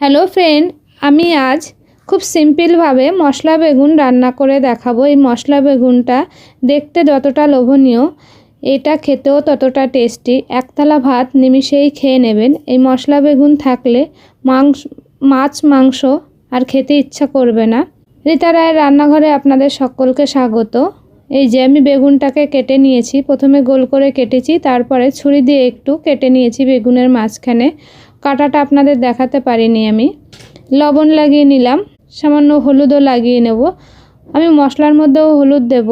Hello friend আমি আজ খুব সিম্পলভাবে মশলা বেগুন রান্না করে দেখাবো। এই মশলা বেগুনটা দেখতে যতটা লোভনীয়, এটা খেতেও ততটা টেস্টি। একতলা ভাত নিমিষেই খেয়ে নেবেন। এই মশলা বেগুন থাকলে মাংস, মাছ, মাংস আর খেতে ইচ্ছা করবে না। রীতা রায়ের রান্নাঘরে আপনাদের সকলকে স্বাগত। এই যে আমি বেগুনটাকে কেটে নিয়েছি, প্রথমে গোল করে কেটেছি, তারপরে ছুরি দিয়ে একটু কেটে নিয়েছি বেগুনের মাঝখানে। কাটাটা আপনাদের দেখাতে পারিনি আমি। লবণ লাগিয়ে নিলাম, সামান্য হলুদও লাগিয়ে নেব। আমি মশলার মধ্যেও হলুদ দেব,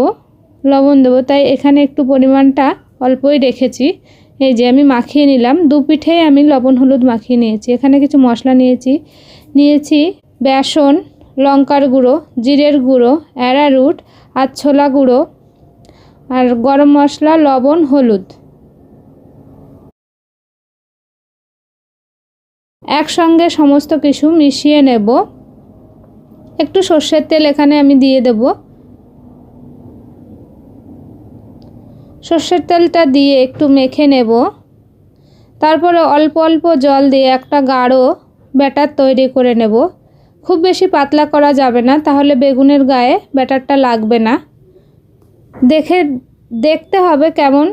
লবণ দেবো, তাই এখানে একটু পরিমাণটা অল্পই রেখেছি। এই যে আমি মাখিয়ে নিলাম, দু পিঠেই আমি লবণ হলুদ মাখিয়ে নিয়েছি। এখানে কিছু মশলা নিয়েছি নিয়েছি বেসন, লঙ্কার গুঁড়ো, জিরের গুঁড়ো, অ্যারারুট আর ছোলা গুঁড়ো। আর গরম মশলা, লবণ, হলুদ। একসঙ্গে সমস্ত কিছু মিশিয়ে নেব। একটু সর্ষের তেল এখানে আমি দিয়ে দেব। সর্ষের তেলটা দিয়ে একটু মেখে নেব। তারপরে অল্প অল্প জল দিয়ে একটা গাঢ় ব্যাটার তৈরি করে নেব। খুব বেশি পাতলা করা যাবে না, তাহলে বেগুনের গায়ে ব্যাটারটা লাগবে না। দেখে, দেখতে হবে কেমন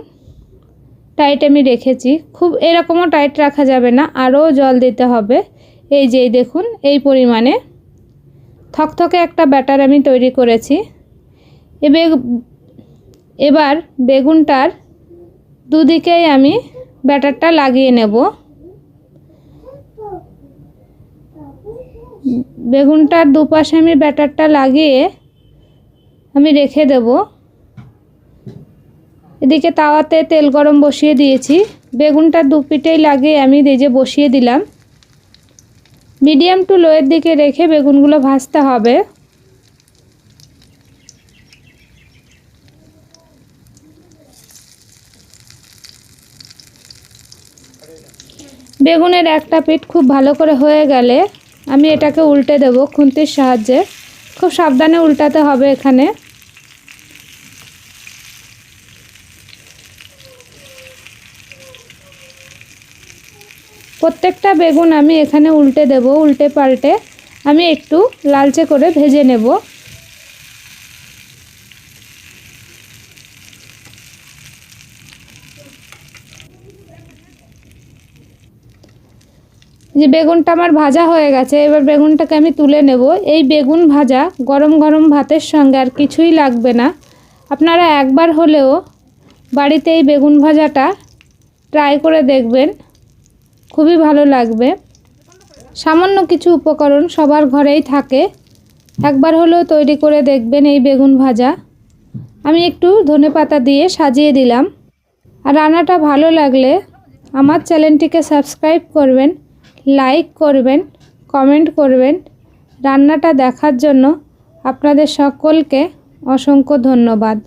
টাইট আমি রেখেছি। খুব এরকমও টাইট রাখা যাবে না, আরও জল দিতে হবে। এই যেই দেখুন, এই পরিমাণে। থকথকে একটা ব্যাটার আমি তৈরি করেছি। এবে এবার বেগুনটার দুদিকেই আমি ব্যাটারটা লাগিয়ে নেব। বেগুনটার দুপাশে আমি ব্যাটারটা লাগিয়ে আমি রেখে দেবো। এদিকে তাওয়াতে তেল গরম বসিয়ে দিয়েছি। বেগুনটা দু পিঠেই লাগিয়ে আমি রেজে বসিয়ে দিলাম। মিডিয়াম টু লোয়ের দিকে রেখে বেগুনগুলো ভাজতে হবে। বেগুনের একটা পিঠ খুব ভালো করে হয়ে গেলে আমি এটাকে উল্টে দেব খুন্তির সাহায্যে। খুব সাবধানে উল্টাতে হবে এখানে। প্রত্যেকটা বেগুন আমি এখানে উল্টে দেব, উল্টে পাল্টে। আমি একটু লালচে করে ভেজে নেব। যে বেগুনটা আমার ভাজা হয়ে গেছে, এবার বেগুনটাকে আমি তুলে নেব। এই বেগুন ভাজা গরম গরম ভাতের সঙ্গে আর কিছুই লাগবে না। আপনারা একবার হলেও বাড়িতে এই বেগুন ভাজাটা ট্রাই করে দেখবেন। খুবই ভালো লাগবে। সামান্য কিছু উপকরণ সবার ঘরেই থাকে। একবার হলেও তৈরি করে দেখবেন এই বেগুন ভাজা। আমি একটু ধনে পাতা দিয়ে সাজিয়ে দিলাম। আর রান্নাটা ভালো লাগলে আমার চ্যানেলটিকে সাবস্ক্রাইব করবেন, লাইক করবেন, কমেন্ট করবেন। রান্নাটা দেখার জন্য আপনাদের সকলকে অসংখ্য ধন্যবাদ।